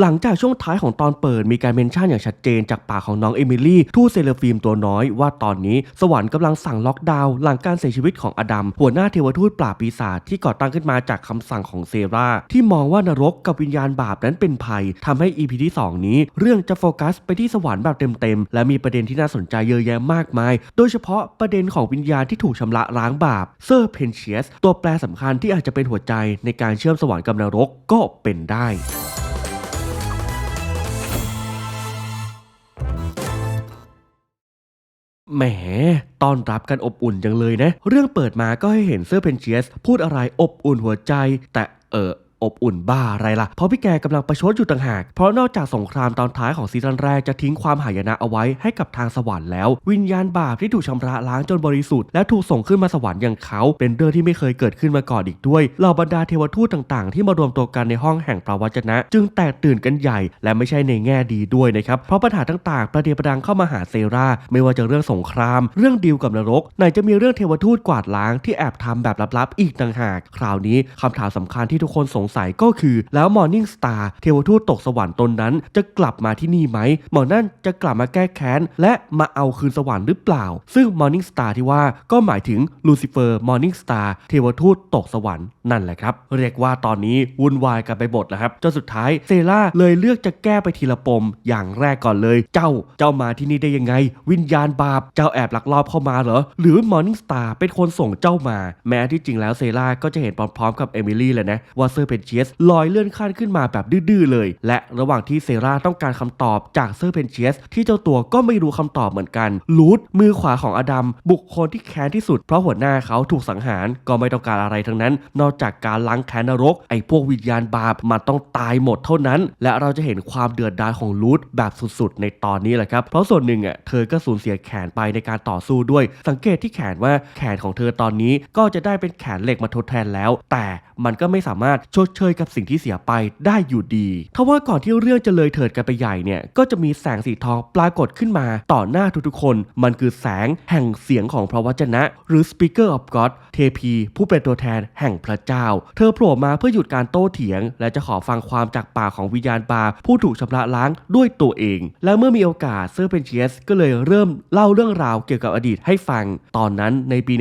หลังจากช่วงท้ายของตอนเปิดมีการเมนชั่นอย่างชัดเจนจากปากของน้องเอมิลี่ทูตเซเลฟิล์มตัวน้อยว่าตอนนี้สวรรค์กำลังสั่งล็อกดาวน์หลังการเสียชีวิตของอดัมหัวหน้าเทวทูตปราบปีศาจที่ก่อตั้งขึ้นมาจากคำสั่งของเซราที่มองว่านรกกับวิญญาณบาปนั้นเป็นภัยทำให้ EP ที่ 2 นี้ เรื่องจะโฟกัสไปที่สวรรค์แบบเต็มๆและมีประเด็นที่น่าสนใจเยอะแยะมากมาย โดยเฉพาะประเด็นของวิญญาณที่ถูกชำระล้างบาปเซอร์เพนเชียสตัวแปรสำคัญที่อาจจะเป็นหัวใจในการเชื่อมสวรรค์กับนรกก็เป็นได้ แหม ต้อนรับกันอบอุ่นจังเลยนะ เรื่องเปิดมาก็ให้เห็นเสื้อเพนเชียส พูดอะไรอบอุ่นหัวใจ แต่เออ อบอุ่นบ้าอะไรล่ะ เพราะพี่แกกำลังประชดอยู่ต่างหาก เพราะนอกจากสงครามตอนท้ายของซีซั่นแรกจะทิ้งความหายนะเอาไว้ให้กับทางสวรรค์แล้ว วิญญาณบาปที่ถูกชำระล้างจนบริสุทธิ์และถูกส่งขึ้นมาสวรรค์อย่างเขา เป็นเรื่องที่ไม่เคยเกิดขึ้นมาก่อนอีกด้วยเหล่าบรรดาเทวทูตต่างๆ ที่มารวมตัวกันในห้องแห่งพระวจนะ จึงแตกตื่นกันใหญ่ และไม่ใช่ในแง่ดีด้วยนะครับเพราะปัญหาต่างๆ ประเดียประดังเข้ามาหาเซราไม่ว่าจะเรื่องสงคราม เรื่องดีลกับนรกไหนจะมีเรื่องเทวทูตกวาดล้างที่แอบทำแบบลับๆ อีกต่างหาก คราวนี้คำถามสำคัญที่ทุกคนสงสัยก็คือ แล้วมอร์นิ่งสตาร์เทวทูตตกสวรรค์ตนนั้น จะกลับมาที่นี่ไหมหมอนั่นจะกลับมาแก้แค้น และมาเอาคืนสวรรค์หรือเปล่า ซึ่งมอร์นิ่งสตาร์ที่ว่าก็หมายถึงลูซิเฟอร์มอร์นิ่งสตาร์เทวทูตตกสวรรค์นั่นแหละครับ เรียกว่าตอนนี้วุ่นวายกันไปหมดแล้วครับจนสุดท้ายเซราเลยเลือกจะแก้ไปทีละปมอย่างแรกก่อนเลย เจ้าเจ้ามาที่นี่ได้ยังไง วิญญาณบาปเจ้าแอบลักลอบเข้ามาเหรอหรือมอร์นิ่งสตาร์เป็นคนส่งเจ้ามา แม้ที่จริงแล้วเซราก็จะเห็นพร้อมๆกับเอมิลี่เลยนะว่าเซอร์เพนเชียสลอยเลื่อนขั้นขึ้นมาแบบดื้อๆเลย และระหว่างที่เซราต้องการคำตอบจากเซอร์เพนเชียสที่เจ้าตัวก็ไม่รู้คำตอบเหมือนกันลูดมือขวาของอดัมบุคคลที่แค้นที่สุดเพราะหัวหน้าเขาถูกสังหารก็ไม่ต้องการอะไรทั้งนั้น นอกจากการล้างแค้นนรก ไอ้พวกวิญญาณบาปมันต้องตายหมดเท่านั้น และเราจะเห็นความเดือดดาลของลูดแบบสุดๆ ในตอนนี้แหละครับ เพราะส่วนหนึ่งอะเธอก็สูญเสียแขนไปในการต่อสู้ด้วย สังเกตที่แขนว่าแขนของเธอตอนนี้ก็จะได้เป็นแขนเหล็กมาทดแทนแล้ว แต่มันก็ไม่สามารถชดเชยกับสิ่งที่เสียไปได้อยู่ดีทว่าก่อนที่เรื่องจะเลยเถิดกันไปใหญ่เนี่ยก็จะมีแสงสีทองปรากฏขึ้นมาต่อหน้าทุกๆคน มันคือแสงแห่งเสียงของพระวจนะ หรือ Speaker of God เทพีผู้เป็นตัวแทนแห่งพระเจ้า เธอโผล่มาเพื่อหยุดการโต้เถียง และจะขอฟังความจากปากของวิญญาณบาผู้ถูกชำระล้างด้วยตัวเอง และเมื่อมีโอกาสเซอร์เพนเชียสก็เลยเริ่มเล่าเรื่องราวเกี่ยวกับอดีตให้ฟัง ตอนนั้นในปี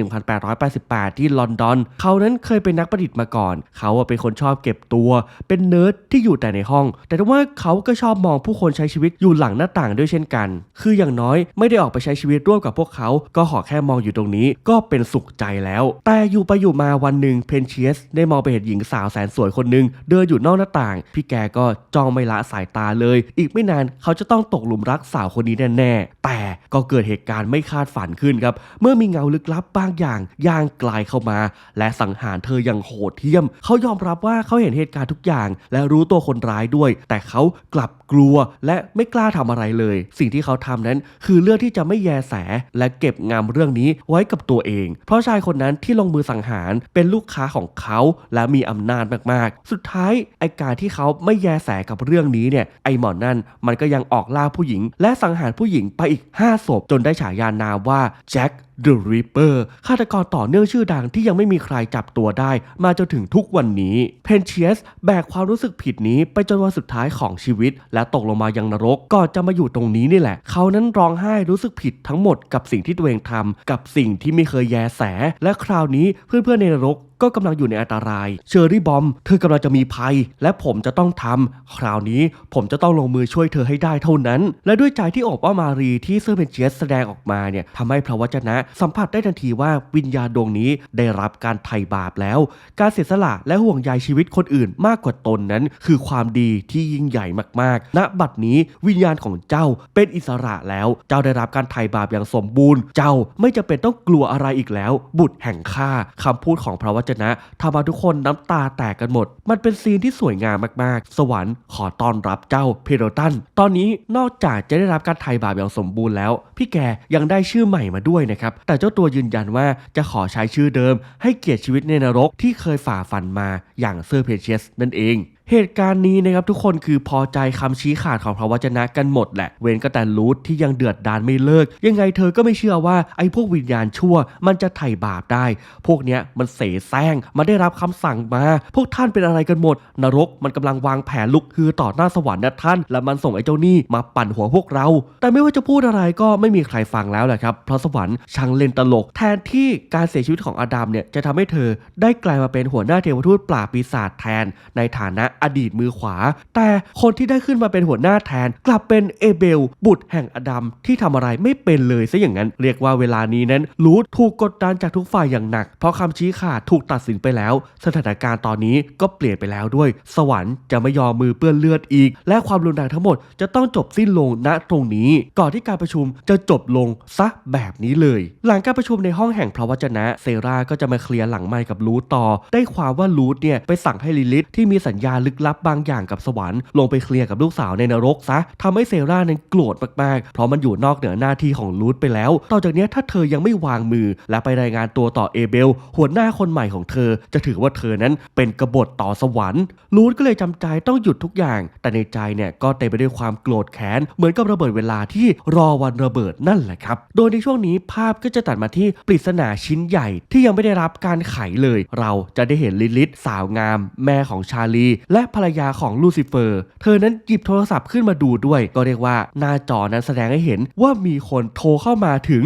1888 ที่ลอนดอน เขานั้นเคยเป็นนักประดิษฐ์มาก่อน เขาเป็นคนชอบเก็บตัว เป็นเนิร์ดที่อยู่แต่ในห้อง แต่ว่าเขาก็ชอบมองผู้คนใช้ชีวิตอยู่หลังหน้าต่างด้วยเช่นกัน คืออย่างน้อยไม่ได้ออกไปใช้ชีวิตร่วมกับพวกเขา ก็ขอแค่มองอยู่ตรงนี้ก็เป็นสุขใจแล้ว แต่อยู่ไปอยู่มาวันหนึ่งเพนเชียสได้มองไปเห็นหญิงสาวแสนสวยคนหนึ่งเดินอยู่นอกหน้าต่าง พี่แกก็จ้องไม่ละสายตาเลย อีกไม่นานเขาจะต้องตกหลุมรักสาวคนนี้แน่ๆแต่ก็เกิดเหตุการณ์ไม่คาดฝันขึ้นครับ เมื่อมีเงาลึกลับบางอย่างย่างกลายเข้ามา และสังหารเธออย่างโหดเหี้ยม เขายอมรับว่าเขาเห็นเหตุการณ์ทุกอย่าง และรู้ตัวคนร้ายด้วย แต่เขากลับกลัวและไม่กล้าทำอะไรเลย สิ่งที่เขาทำนั้น คือเลือกที่จะไม่แยแส และเก็บงำเรื่องนี้ไว้กับตัวเอง เพราะชายคนนั้นที่ลงมือสังหารเป็นลูกค้าของเขาและมีอำนาจมากๆ สุดท้ายไอการที่เขาไม่แยแสกับเรื่องนี้เนี่ยไอหมอนนั่นมันก็ยังออกล่าผู้หญิง และสังหารผู้หญิงไปอีก5ศพจนได้ฉายานามว่าแจ็ค The Reaper ฆาตกรต่อเนื่องชื่อดังที่ยังไม่มีใครจับตัวได้ มาจนถึงทุกวันนี้เพนเชียสแบกความรู้สึกผิดนี้ไปจนวันสุดท้ายของชีวิต และตกลงมายังนรกก่อนจะมาอยู่ตรงนี้นี่แหละ เขานั้นร้องไห้รู้สึกผิดทั้งหมดกับสิ่งที่ตัวเองทำกับสิ่งที่ไม่เคยแยแส และคราวนี้เพื่อนๆในนรกก็กำลังอยู่ในอันตราย เชอรี่บอม เธอกำลังจะมีภัย และผมจะต้องทำ คราวนี้ผมจะต้องลงมือช่วยเธอให้ได้เท่านั้น และด้วยใจที่อบอ้อมารีที่เซอร์เบนเชียสแสดงออกมาเนี่ยทำให้พระวจนะสัมผัสได้ทันทีว่าวิญญาณดวงนี้ได้รับการไถ่บาปแล้ว การเสียสละและห่วงใยชีวิตคนอื่นมากกว่าตนนั้น คือความดีที่ยิ่งใหญ่มากๆ ณ บัดนี้วิญญาณของเจ้าเป็นอิสระแล้ว เจ้าได้รับการไถ่บาปอย่างสมบูรณ์ เจ้าไม่จำเป็นต้องกลัวอะไรอีกแล้ว บุตรแห่งข้าคำพูดของพระวจนะทำเอาทุกคนน้ำตาแตกกันหมด มันเป็นซีนที่สวยงามมากๆ สวรรค์ขอต้อนรับเจ้าเพโรตัน ตอนนี้นอกจากจะได้รับการไถ่บาปอย่างสมบูรณ์แล้ว พี่แกยังได้ชื่อใหม่มาด้วยนะครับ แต่เจ้าตัวยืนยันว่าจะขอใช้ชื่อเดิม ให้เกียรติชีวิตในนรกที่เคยฝ่าฟันมาอย่างเซอร์เพเชียสนั่นเอง เหตุการณ์นี้นะครับทุกคนคือพอใจคำชี้ขาดของพระวจนะกันหมดแหละ เวนก็แต่รูทที่ยังเดือดดานไม่เลิก ยังไงเธอก็ไม่เชื่อว่าไอ้พวกวิญญาณชั่ว มันจะไถ่บาปได้ พวกเนี้ยมันเสแสร้งมันได้รับคำสั่งมา พวกท่านเป็นอะไรกันหมด นรกมันกำลังวางแผนลุกฮือต่อหน้าสวรรค์นะท่าน และมันส่งไอ้เจ้านี่มาปั่นหัวพวกเรา แต่ไม่ว่าจะพูดอะไรก็ไม่มีใครฟังแล้วแหละครับเพราะสวรรค์ช่างเล่นตลก แทนที่การเสียชีวิตของอาดัมเนี่ยจะทำให้เธอได้กลายมาเป็นหัวหน้าเทวทูตปราบปีศาจแทนในฐานะอดีตมือขวา แต่คนที่ได้ขึ้นมาเป็นหัวหน้าแทน กลับเป็นเอเบล บุตรแห่งอดัมที่ทำอะไรไม่เป็นเลยซะอย่างนั้น เรียกว่าเวลานี้นั้นลูดถูกกดดันจากทุกฝ่ายอย่างหนัก เพราะคำชี้ขาดถูกตัดสินไปแล้ว สถานการณ์ตอนนี้ก็เปลี่ยนไปแล้วด้วย สวรรค์จะไม่ยอมมือเปื้อนเลือดอีก และความรุนแรงทั้งหมดจะต้องจบสิ้นลงณตรงนี้ ก่อนที่การประชุมจะจบลงซะแบบนี้เลย หลังการประชุมในห้องแห่งพระวจนะ เซราก็จะมาเคลียร์หลังไมค์กับลูดต่อ ได้ความว่าลูดเนี่ยไปสั่งให้ลิลิธที่มีสัญญาลึกลับบางอย่างกับสวรรค์ลงไปเคลียร์กับลูกสาวในนรกซะทำให้เซรานั้นโกรธมากๆ เพราะมันอยู่นอกเหนือหน้าที่ของลูดไปแล้ว ต่อจากนี้ถ้าเธอยังไม่วางมือ และไปรายงานตัวต่อเอเบล หัวหน้าคนใหม่ของเธอ จะถือว่าเธอนั้นเป็นกบฏต่อสวรรค์ลูดก็เลยจำใจต้องหยุดทุกอย่าง แต่ในใจเนี่ยก็เต็มไปด้วยความโกรธแค้นเหมือนกับระเบิดเวลาที่รอวันระเบิดนั่นแหละครับ โดยในช่วงนี้ภาพก็จะตัดมาที่ปริศนาชิ้นใหญ่ที่ยังไม่ได้รับการไขเลย เราจะได้เห็นลิลิธสาวงาม แม่ของชาลีและภรรยาของลูซิเฟอร์ เธอนั้นหยิบโทรศัพท์ขึ้นมาดูด้วย ก็เรียกว่าหน้าจอนั้นแสดงให้เห็นว่ามีคนโทรเข้ามาถึง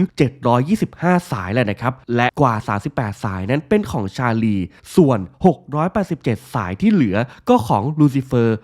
725 สายแล้วนะครับ และกว่า 38 สายนั้นเป็นของชาลี ส่วน 687 สายที่เหลือก็ของลูซิเฟอร์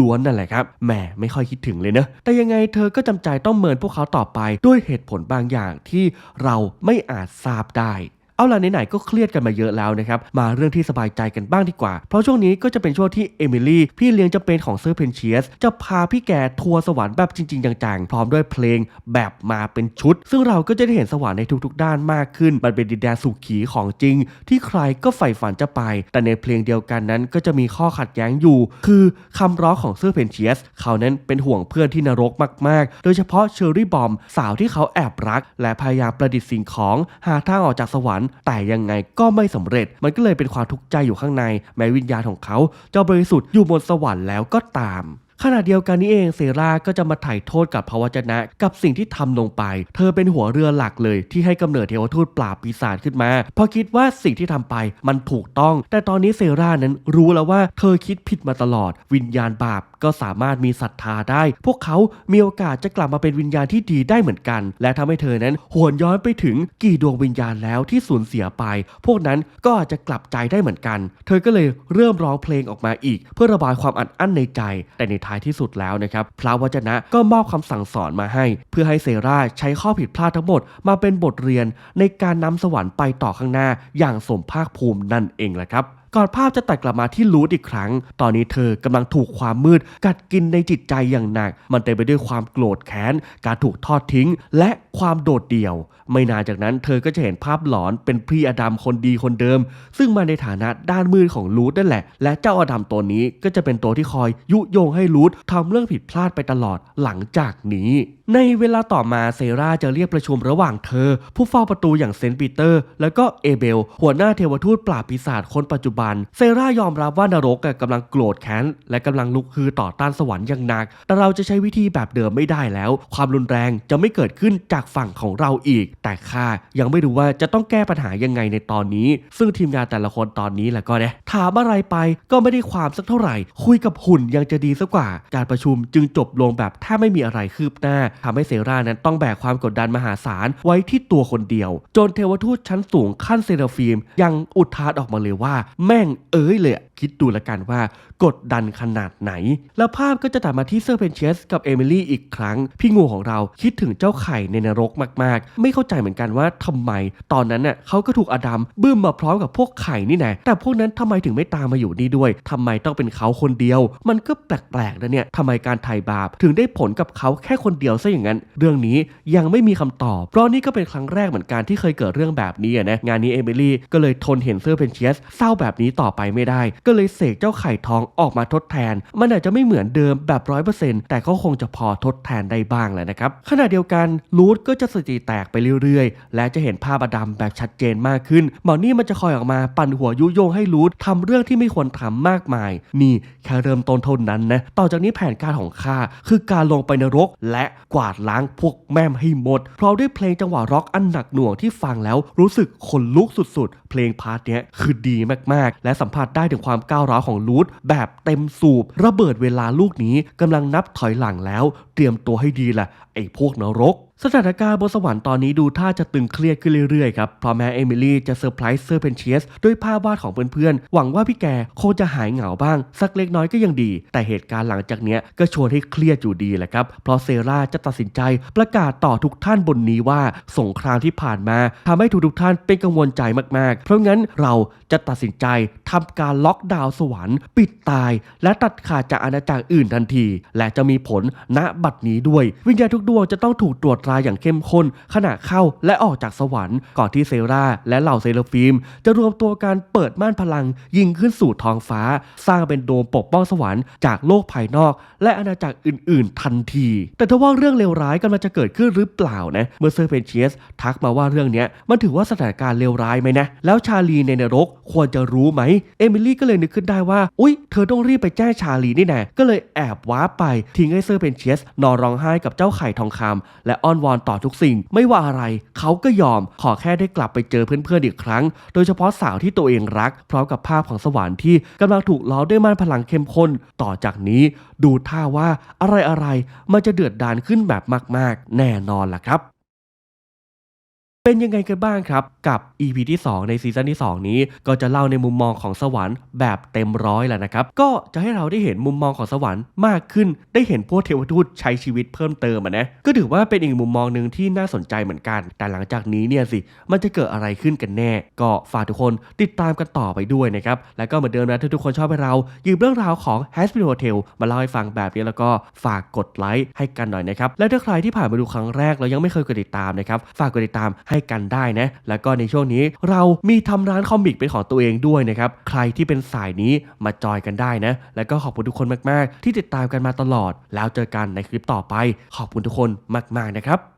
ล้วนๆนั่นแหละครับ แหมไม่ค่อยคิดถึงเลยเนอะแต่ยังไงเธอก็จำใจต้องเมินพวกเขาต่อไปด้วยเหตุผลบางอย่างที่เราไม่อาจทราบได้ เอาล่ะไหนๆก็เครียดกันมาเยอะแล้วนะครับ มาเรื่องที่สบายใจกันบ้างดีกว่า เพราะช่วงนี้ก็จะเป็นช่วงที่เอมิลี่พี่เลี้ยงจะเป็นของเซอร์เพนเชียสจะพาพี่แกทัวร์สวรรค์แบบจริง ๆ จังๆ พร้อมด้วยเพลงแบบมาเป็นชุด ซึ่งเราก็จะได้เห็นสวรรค์ในทุกๆ ด้านมากขึ้น มันเป็นดินแดนสุขีของจริง ที่ใครก็ใฝ่ฝันจะไป แต่ในเพลงเดียวกันนั้นก็จะมีข้อขัดแย้งอยู่ คือคำร้องของเซอร์เพนเชียสเขานั้นเป็นห่วงเพื่อนที่นรกมากๆ โดยเฉพาะเชอร์รี่บอมสาวที่เขาแอบรัก และพยายามประดิษฐ์สิ่งของหาทางออกจากสวรรค์แต่ยังไงก็ไม่สำเร็จ มันก็เลยเป็นความทุกข์ใจอยู่ข้างใน แม้วิญญาณของเขาจะบริสุทธิ์อยู่บนสวรรค์แล้วก็ตามขณะเดียวกันนี้เองเซราก็จะมาไถ่โทษกับพระวจนะ กับสิ่งที่ทำลงไป เธอเป็นหัวเรือหลักเลยที่ให้กำเนิดเทวทูตปราบปีศาจขึ้นมา เพราะคิดว่าสิ่งที่ทำไปมันถูกต้อง แต่ตอนนี้เซรานั้นรู้แล้วว่าเธอคิดผิดมาตลอด วิญญาณบาปก็สามารถมีศรัทธาได้ พวกเขามีโอกาสจะกลับมาเป็นวิญญาณที่ดีได้เหมือนกัน และทำให้เธอนั้นหวนย้อนไปถึงกี่ดวงวิญญาณแล้วที่สูญเสียไป พวกนั้นก็อาจจะกลับใจได้เหมือนกัน เธอก็เลยเริ่มร้องเพลงออกมาอีก เพื่อระบายความอัดอั้นในใจ แต่ในท้ายที่สุดแล้วนะครับพระวจนะก็มอบคำสั่งสอนมาให้ เพื่อให้เซราใช้ข้อผิดพลาดทั้งหมดมาเป็นบทเรียนในการนำสวรรค์ไปต่อข้างหน้าอย่างสมภาคภูมินั่นเองแหละครับ ก่อนภาพจะตัดกลับมาที่ลูดอีกครั้ง ตอนนี้เธอกำลังถูกความมืด กัดกินในจิตใจอย่างหนัก มันเต็มไปด้วยความโกรธแค้น การถูกทอดทิ้ง และความโดดเดี่ยว ไม่นานจากนั้นเธอก็จะเห็นภาพหลอนเป็นพี่อดัมคนดีคนเดิม ซึ่งมาในฐานะด้านมืดของลูดนั่นแหละ และเจ้าอดัมตัวนี้ก็จะเป็นตัวที่คอยยุยงให้ลูดทำเรื่องผิดพลาดไปตลอดหลังจากนี้ ในเวลาต่อมาเซราจะเรียกประชุมระหว่างเธอ ผู้เฝ้าประตูอย่างเซนต์ปีเตอร์ แล้วก็เอเบล หัวหน้าเทวทูตปราบปีศาจคนปัจจุบัน เซรายอมรับว่านรกอะกำลังโกรธแค้น และกำลังลุกฮือต่อต้านสวรรค์อย่างหนัก แต่เราจะใช้วิธีแบบเดิมไม่ได้แล้ว ความรุนแรงจะไม่เกิดขึ้นจากฝั่งของเราอีก แต่ข้ายังไม่รู้ว่าจะต้องแก้ปัญหายังไงในตอนนี้ ซึ่งทีมงานแต่ละคนตอนนี้แหละก็เนี่ยถามอะไรไปก็ไม่ได้ความสักเท่าไหร่ คุยกับหุ่นยังจะดีสักกว่า การประชุมจึงจบลงแบบแทบไม่มีอะไรคืบหน้าทำให้เซรานั้นต้องแบกความกดดันมหาศาลไว้ที่ตัวคนเดียว จนเทวทูตชั้นสูงขั้นเซราฟิมยังอุทานออกมาเลยว่า แม่งเอ้ยเลย คิดดูละกันว่ากดดันขนาดไหน แล้วภาพก็จะตัดมาที่เซอร์เพนเชสกับเอมิลี่อีกครั้ง พี่งูของเราคิดถึงเจ้าไข่ในนรกมากๆ ไม่เข้าใจเหมือนกันว่าทำไม ตอนนั้นเน่ะเขาก็ถูกอดัมบึ้มมาพร้อมกับพวกไข่นี่แนะแต่พวกนั้นทำไมถึงไม่ตามมาอยู่นี่ด้วยทำไมต้องเป็นเขาคนเดียว มันก็แปลกๆนะเนี่ยทำไมการไถ่บาปถึงได้ผลกับเขาแค่คนเดียวซะอย่างนั้น เรื่องนี้ยังไม่มีคำตอบ เพราะนี่ก็เป็นครั้งแรกเหมือนกันที่เคยเกิดเรื่องแบบนี้นะงานนี้เอมิลี่ก็เลยทนเห็นเซอร์เพนเชสเศร้าแบบนี้ต่อไปไม่ได้ก็เลยเสกเจ้าไข่ทองออกมาทดแทน มันอาจจะไม่เหมือนเดิมแบบร้อยเปอร์เซ็นต์แต่ก็คงจะพอทดแทนได้บ้างแหละนะครับ ขณะเดียวกันลูดก็จะสติแตกไปเรื่อยๆ และจะเห็นภาพอดำแบบชัดเจนมากขึ้นหมอนี่มันจะคอยออกมาปั่นหัวยุโยงให้ลูดทำเรื่องที่ไม่ควรทำมากมาย นี่แค่เริ่มต้นเท่านั้นนะต่อจากนี้แผนการของข้าคือการลงไปนรก และกวาดล้างพวกแม่มให้หมดเพราะด้วยเพลงจังหวะร็อกอันหนักหน่วงที่ฟังแล้วรู้สึกขนลุกสุดๆ เพลงพาร์ทเนี้ยคือดีมากๆ และสัมผัสได้ถึงความก้าวร้าวของลูดแบบเต็มสูบ ระเบิดเวลาลูกนี้กำลังนับถอยหลังแล้ว เตรียมตัวให้ดีแหละ อ้พวกนรก สถานการณ์บนสวรรค์ตอนนี้ดูท่าจะตึงเครียดขึ้นเรื่อยๆครับเพราะแม้เอมิลี่จะเซอร์ไพรส์เซอร์เพนเชียสด้วยภาพวาดของเพื่อนๆ หวังว่าพี่แกคงจะหายเหงาบ้าง สักเล็กน้อยก็ยังดี แต่เหตุการณ์หลังจากเนี้ยก็ชวนให้เครียดอยู่ดีแหละครับ เพราะเซราจะตัดสินใจประกาศต่อทุกท่านบนนี้ว่าสงครามที่ผ่านมาทำให้ทุกๆท่านเป็นกังวลใจมากๆ เพราะงั้นเราจะตัดสินใจทำการล็อกดาวน์สวรรค์ ปิดตาย และตัดขาดจากอาณาจักรอื่นทันที และจะมีผลณบัดนี้ด้วยวิญญาณทุกดวงจะต้องถูกตรวจตราอย่างเข้มข้นขณะเข้าและออกจากสวรรค์ก่อนที่เซราและเหล่าเซเลฟิม จะรวมตัวกันเปิดม่านพลัง ยิงขึ้นสู่ท้องฟ้า สร้างเป็นโดมปกป้องสวรรค์จากโลกภายนอก และอาณาจักรอื่น ๆ ทันที แต่ถ้าว่าเรื่องเลวร้ายกำลังจะเกิดขึ้นหรือเปล่านะเมื่อเซอร์เพนเชียสทักมาว่าเรื่องนี้มันถือว่าสถานการณ์เลวร้ายไหมนะแล้วชาลีในนรกควรจะรู้ไหมเอมิลี่ก็เลยนึกขึ้นได้ว่าอุ๊ย เธอต้องรีบไปแจ้งชาลีนี่แน่ก็เลยแอบว้าไปทิ้งให้เซอร์เพนเชียสนอนร้องไห้กับเจ้าไข่ทองคำและอ้อนวอนต่อทุกสิ่ง ไม่ว่าอะไร เขาก็ยอมขอแค่ได้กลับไปเจอเพื่อนๆอีกครั้ง โดยเฉพาะสาวที่ตัวเองรัก พร้อมกับภาพของสวรรค์ที่กำลังถูกล้อด้วยม่านพลังเข้มข้น ต่อจากนี้ ดูท่าว่าอะไรๆมันจะเดือดดานขึ้นแบบมาก ๆ แน่นอนล่ะครับ เป็นยังไงกันบ้างครับ กับ EP ที่ 2 ในซีซั่นที่ 2 นี้ ก็จะเล่าในมุมมองของสวรรค์แบบเต็มร้อยแหละนะครับ ก็จะให้เราได้เห็นมุมมองของสวรรค์มากขึ้น ได้เห็นพวกเทวทูตใช้ชีวิตเพิ่มเติมอะนะก็ถือว่าเป็นอีกมุมมองหนึ่งที่น่าสนใจเหมือนกัน แต่หลังจากนี้เนี่ยสิมันจะเกิดอะไรขึ้นกันแน่ ก็ฝากทุกคนติดตามกันต่อไปด้วยนะครับแล้วก็เหมือนเดิมนะถ้าทุกคนชอบให้เราหยิบเรื่องราวของ h a s p i Hotel มาเล่าให้ฟังแบบนี้แล้วก็ฝากกดไลค์ให้กันหน่อยนะครับและถ้าใครที่ผ่านมาดูครั้งแรกแล้วยังไม่เคยกดติดตามนะครับฝากกดติดตามให้กันได้นะ แล้วก็ในช่วงนี้เรามีทำร้านคอมิกเป็นของตัวเองด้วยนะครับ ใครที่เป็นสายนี้มาจอยกันได้นะ แล้วก็ขอบคุณทุกคนมาก ๆ ที่ติดตามกันมาตลอด แล้วเจอกันในคลิปต่อไป ขอบคุณทุกคนมาก ๆ นะครับ